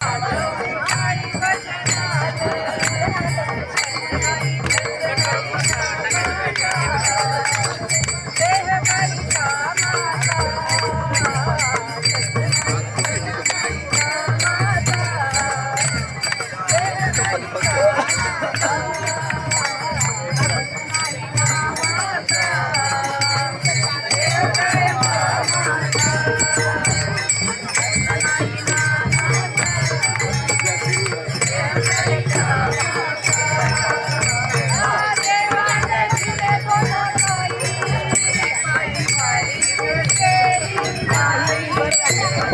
Thank Yeah.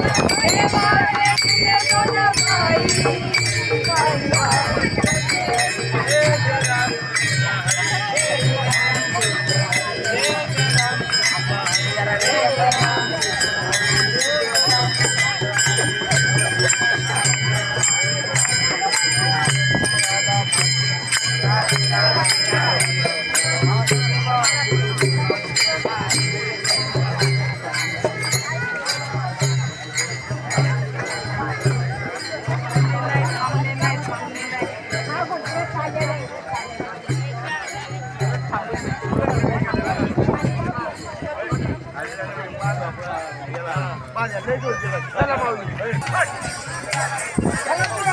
चला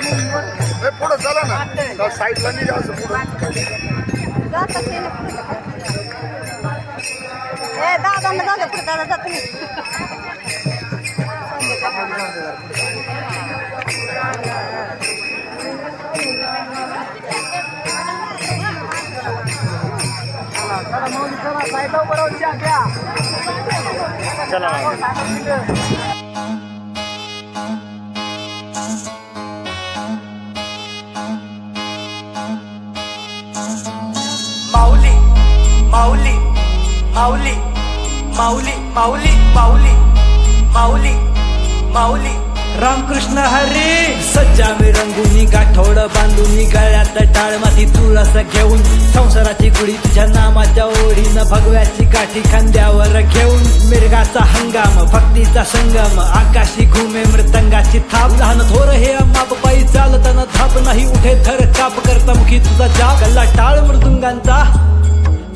नाही पुढं चला ना साईडला नाही जायचं पुढं दादा दादा पुढे दादा जात चला माऊली माऊली माऊली माऊली माऊली माऊली. रामकृष्ण हरी सज्जा मी रंगुनी गाठोड बांधून गळ्यात टाळ माती तुळस घेऊन संसाराची गुढी तुझ्या नामाच्या ओढीनं भगव्याची काठी खांद्यावर घेऊन मिरगाचा हंगाम भक्तीचा संगम आकाशी घुमे मृतंगाची थाप. लहान थोर हे माप पायी चालताना थाप नाही उठे थर काप करता मुखी तुझा जाप. गल्ला टाळ मृदुंगांचा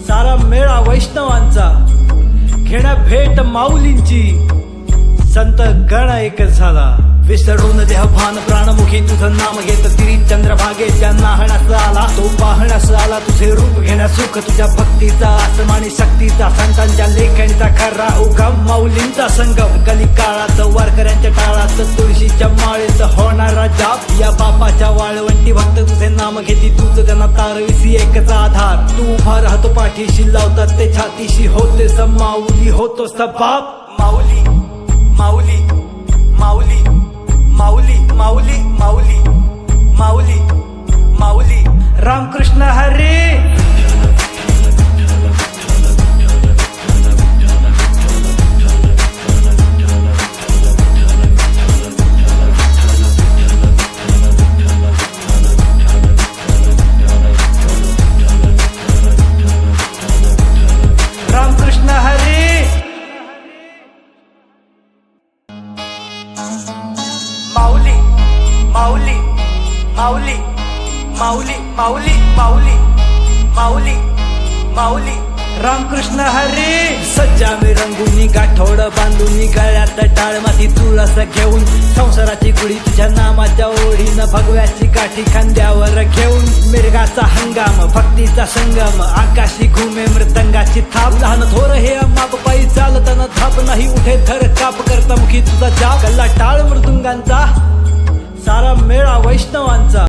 सारा मेळा वैष्णव माऊलींची संत गण एक झाला. विसरून देह भान प्राणमुखी तुझं नाम घेत तिरी चंद्रभागेच्या नाहण्यास आला. तो पाहण्यास आला तुझे रूप घेण्यास सुख तुझ्या भक्तीचा आसमानी शक्तीचा संतांच्या लेखणीचा खरा उगम. माऊलींचा संगम कली काळात वारकऱ्यांच्या टाळात तुळशीच्या माळे जाप. या बापाच्या वाळवंटी भक्त तुझे नाम घेती. तुझं त्यांना तारविसी एकचा आधार. तू उभा राहतो पाठीशी लावतात ते छातीशी. होते माऊली होतो बाप. माऊली माऊली माऊली माऊली माऊली माऊली माऊली माऊली. रामकृष्ण माऊली माऊली माऊली माऊली माऊली. रामकृष्ण हरी सज्जा मी रंगुनी गाठोड बांधून गळ्यात टाळ माती तुळस घेऊन संसाराची गुढी तुझ्या नामाच्या ओढीनं भगव्याची काठी खांद्यावर घेऊन मिरगाचा हंगाम भक्तीचा संगम आकाशी घुमे मृतंगाची थाप. लहान थोर हे माप पायी चालताना थाप नाही उठे थर काप करता मुखी तुझा जाप. गल्ला टाळ मृदुंगांचा सारा मेळा वैष्णवांचा.